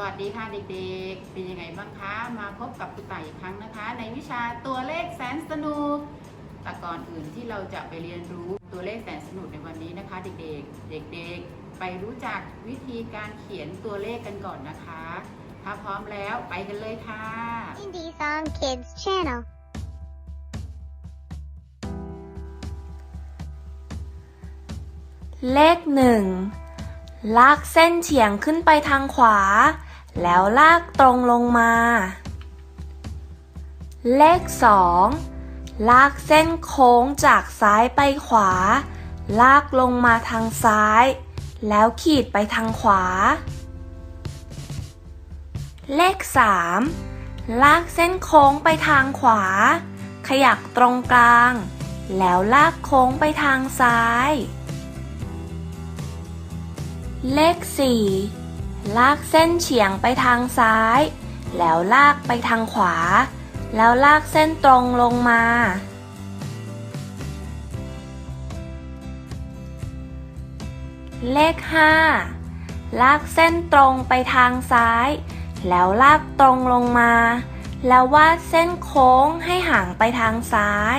วัสดีค่ะเด็กๆ เป็นยังไงบ้างคะ มาพบกับครูต่ายอีกครั้งนะคะ ในวิชาตัวเลขแสนสนุก แต่ก่อนอื่นที่เราจะไปเรียนรู้ตัวเลขแสนสนุกในวันนี้นะคะ เด็กๆ เด็กๆ ไปรู้จักวิธีการเขียนตัวเลขกันก่อนนะคะ ถ้าพร้อมแล้วไปกันเลยค่ะ Indie Song Kids Channel. เลขหนึ่งลากเส้นเฉียงขึ้นไปทางขวา แล้วลากตรงลงมา เลขสองลากเส้นโค้งจากซ้ายไปขวา ลากลงมาทางซ้าย แล้วขีดไปทางขวา เลขสามลากเส้นโค้งไปทางขวา ขยักตรงกลาง แล้วลากโค้งไปทางซ้าย เลขสี่ ลากเส้นเฉียงไปทางซ้าย แล้วลากไปทางขวา แล้วลากเส้นตรงลงมา เลขห้าลากเส้นตรงไปทางซ้าย แล้วลากตรงลงมา แล้ววาดเส้นโค้งให้ห่างไปทางซ้าย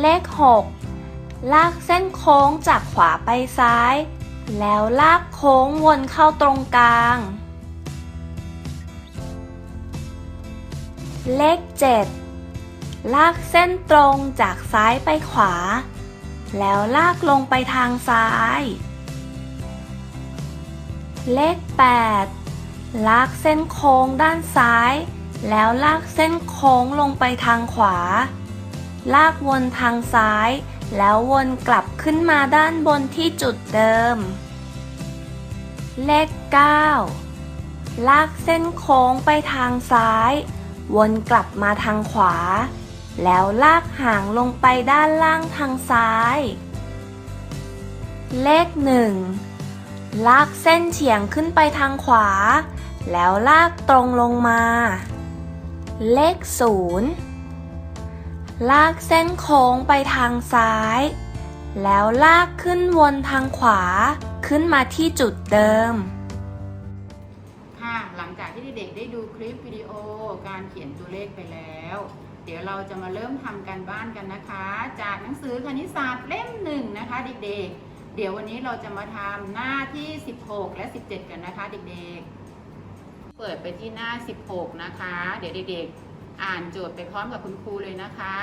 เลขหกลากเส้นโค้งจากขวาไปซ้าย แล้วลากโค้งวนเข้าตรงกลาง เลขเจ็ดลากเส้นตรงจากซ้ายไปขวา แล้วลากลงไปทางซ้าย เลขแปดลากเส้นโค้งด้านซ้าย แล้วลากเส้นโค้งลงไปทางขวา ลากวนทางซ้าย แล้ววนกลับขึ้นมาด้านบนที่จุดเดิม เลข 9 ลากเส้นโค้งไปทางซ้าย วนกลับมาทางขวา แล้วลากหางลงไปด้านล่างทางซ้าย เลข 1 ลากเส้นเฉียงขึ้นไปทางขวา แล้วลากตรงลงมา เลข 0 ลากเส้นโค้งไปทางซ้าย แล้วลากขึ้นวนทางขวาขึ้นมาที่จุดเดิม ค่ะ หลังจากที่เด็กๆได้ดูคลิปวิดีโอการเขียนตัวเลขไปแล้ว เดี๋ยวเราจะมาเริ่มทำการบ้านกันนะคะ จากหนังสือคณิตศาสตร์เล่มหนึ่งนะคะ เด็กๆ เดี๋ยววันนี้เราจะมาทำหน้าที่ 16 และ 17 กันนะคะ เด็กๆ เปิดไปที่หน้า 16 นะคะ เดี๋ยวเด็กๆ อ่านโจทย์ไปพร้อมกับคุณครูเลยนะคะ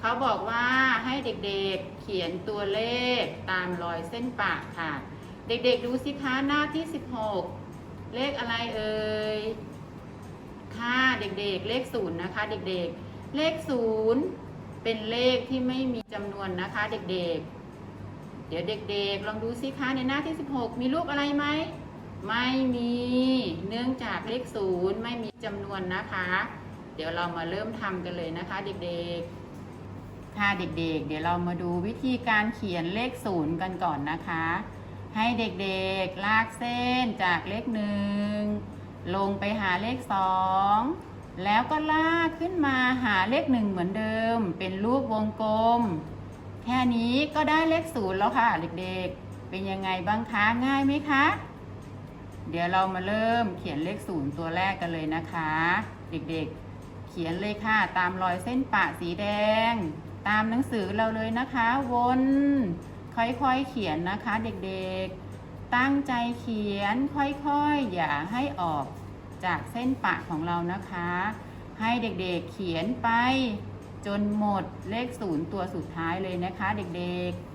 เขาบอกว่าให้เด็กๆเขียนตัวเลขตามรอยเส้นปะค่ะ เด็กๆดูสิคะหน้าที่ 16 เลขอะไรเอ่ย ค่ะเด็กๆ เลขศูนย์นะคะ เด็กๆ เลขศูนย์เป็นเลขที่ไม่มีจำนวนนะคะ เด็กๆ เดี๋ยวเด็กๆ ลองดูสิคะในหน้าที่ 16 มีรูปอะไรไหมไม่มี เนื่องจากเลขศูนย์ไม่มีจำนวนนะคะ เดี๋ยวเรามาเริ่มทำกันเลยนะคะเด็กๆ ค่ะเด็กๆ เดี๋ยวเรามาดูวิธีการเขียนเลขศูนย์กันก่อนนะคะ ให้เด็กๆลากเส้นจากเลขหนึ่งลงไปหาเลขสองแล้วก็ลากขึ้นมาหาเลขหนึ่งเหมือนเดิม เป็นรูปวงกลม แค่นี้ก็ได้เลขศูนย์แล้วค่ะเด็กๆ เป็นยังไงบ้างคะง่ายไหมคะ เดี๋ยวเรามาเริ่มเขียนเลขศูนย์ตัวแรกกันเลยนะคะ เด็กๆ ขียนเลยค่ะ ตามรอยเส้นปะสีแดง ตามหนังสือเราเลยนะคะ วนค่อยๆเขียนนะคะ เด็กๆ ตั้งใจเขียนค่อยๆ อย่าให้ออกจากเส้นปะของเรานะคะ ให้เด็กๆเขียนไป จนหมดเลขศูนย์ตัวสุดท้ายเลยนะคะ เด็กๆ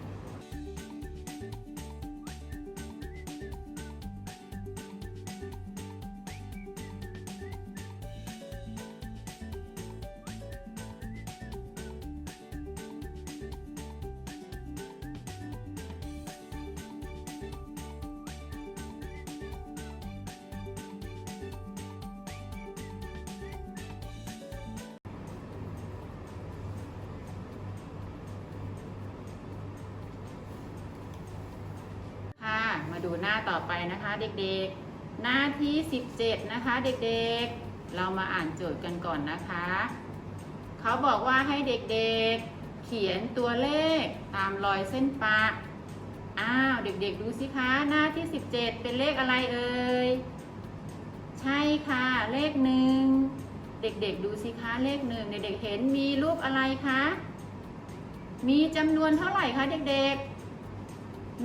มาดูหน้าต่อไปนะคะเด็กๆ หน้าที่ 17 นะคะเด็กๆ เรามาอ่านโจทย์กันก่อนนะคะ เขาบอกว่าให้เด็กๆ เขียนตัวเลขตามรอยเส้นปะ อ้าวเด็กๆ ดูสิคะหน้าที่ 17 เป็นเลขอะไรเอ่ย ใช่ค่ะเลขหนึ่ง เด็กๆ ดูสิคะเลขหนึ่งเด็กๆ เห็นมีรูปอะไรคะ มีจำนวนเท่าไหร่คะเด็กๆ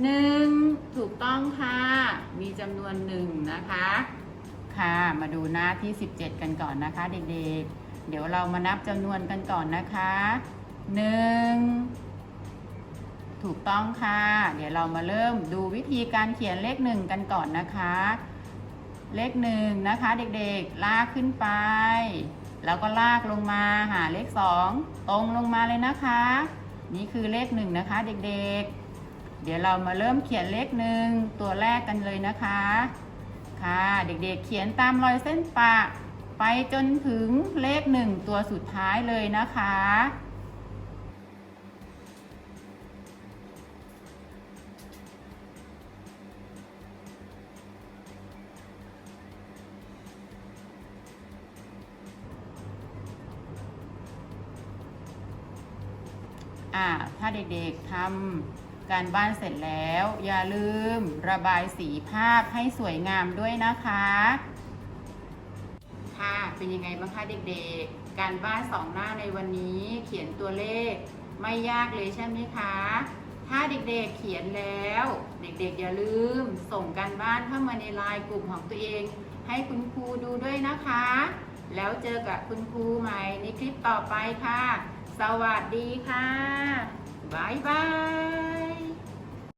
หนึ่งถูกต้องค่ะ มีจำนวนหนึ่งนะคะ ค่ะ มาดูหน้าที่ 17 กันก่อนนะคะ เด็กๆเดี๋ยวเรามานับจำนวนกันก่อนนะคะหนึ่งถูกต้องค่ะ เดี๋ยวเรามาเริ่มดูวิธีการเขียนเลขหนึ่งกันก่อนนะคะ เลขหนึ่งนะคะเด็กๆ ลากขึ้นไป แล้วก็ลากลงมาหาเลขสองตรงลงมาเลยนะคะ นี่คือเลขหนึ่งนะคะเด็กๆ เดี๋ยวเรามาเริ่มเขียนเลขหนึ่งตัวแรกกันเลยนะคะ ค่ะ เด็กๆเขียนตามรอยเส้นปะ ไปจนถึงเลขหนึ่งตัวสุดท้ายเลยนะคะอ่าถ้าเด็กๆทำ การบ้านเสร็จแล้ว อย่าลืมระบายสีภาพให้สวยงามด้วยนะคะ ค่ะเป็นยังไงบ้างคะเด็กๆ การบ้านสองหน้าในวันนี้เขียนตัวเลขไม่ยากเลยใช่ไหมคะ ถ้าเด็กๆเขียนแล้ว เด็กๆ อย่าลืมส่งการบ้านเข้ามาในไลน์กลุ่มของตัวเอง ให้คุณครูดูด้วยนะคะ แล้วเจอกับคุณครูใหม่ในคลิปต่อไปค่ะ สวัสดีค่ะบายบาย